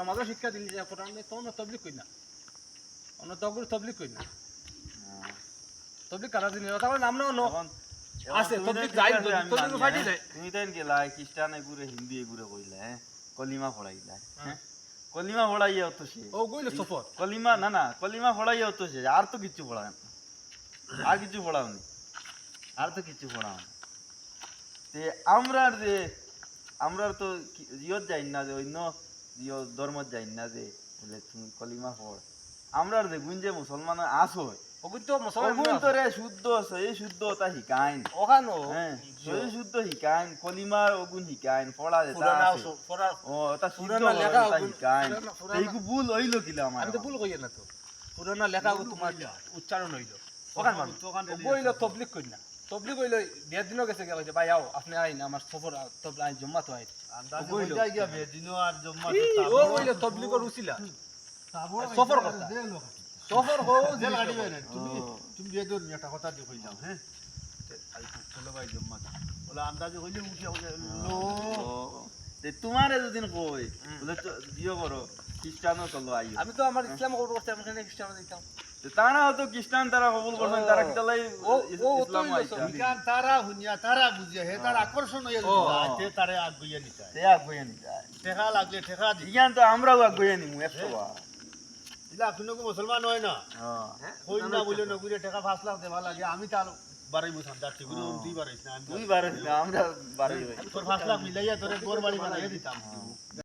নমাজও শিক্ষা দিলি যে কোরআন নেই তখন তবলিক কই না অন্য তগুর তবলিক কই না তবলিক কারা দিন তারপরে নাম নাও ন। এখন আছে, তবলিক যাই, তবলিক ফাটি। যায়। তুমি তাই গেলা খ্রিস্টান এগুরে হিন্দু এগুরে কইলা হ্যাঁ কলিমা পড়াইলা হ্যাঁ। কলিমা পড়াইয়া তো সে। ও গইলে সফর কলিমা না না কলিমা পড়াইয়া তো সে। আর তো কিছু পড়ায় না আর কিছু পড়াওনি আর তো কিছু পড়াও তে আমরা যে আমরা তো ইয়ত যাই না যে অন্য ইয় ধর্মত যাই না যে বলে তুমি কলিমা পড় আমরা যে গুঞ্জে মুসলমান আসো মুসলমান অগুন তোরে শুদ্ধ সেই শুদ্ধতা শিকাইন ওখানো হ্যাঁ সেই শুদ্ধ শিকাইন কলিমার অগুন শিকাইন পড়া পুরা ও এটা শুদ্ধ লেখা এইগু ভুল হইল কিলা আমার আমি তো ভুল কই না তো পুরানা লেখা তোমার উচ্চারণ হইল। ওখান মানুষ বইল তবলিক কই না তবলিক হইল বিয়ার দিনও গেছে যে ভাই আও আপনি আইন আমার সফর জম্মা তো আইন সফর কথা। সফর হো জেল গাড়ি তুমি তুমি যে একটা কথা দিয়ে কই যাও হ্যাঁ চলো ভাই জম্মা বলে আন্দাজে হইলে উঠে লো তোমারে যদিন কই বলে দিও করো খ্রিস্টানও চলো আইও। আমি তো আমার ইসলাম কবুল করতে আমি খ্রিস্টান দিতাম তারা তো খ্রিস্টান তারা কবুল করছেন তারা কি তালাই ইসলাম তারা হুনিয়া তারা বুঝিয়া হে তার আকর্ষণ হয়ে ও। তারে আগ গইয়া নিতে তে আগুয়ে নি ঠেকা লাগলে ঠেকা দি। ইগান তো আমরাও আগুয়ে নিমু একশো বার। ইলা কোনো মুসলমান হয় না। হ্যাঁ। কই না বলে নগুরে ঠেকা পাঁচ লাখ দেওয়া লাগে। আমি তার বাড়াই না আমরা হই তোর পাঁচ লাখ মিলাইয়া তোরে গোর বাড়ি বানাইয়া দিতাম।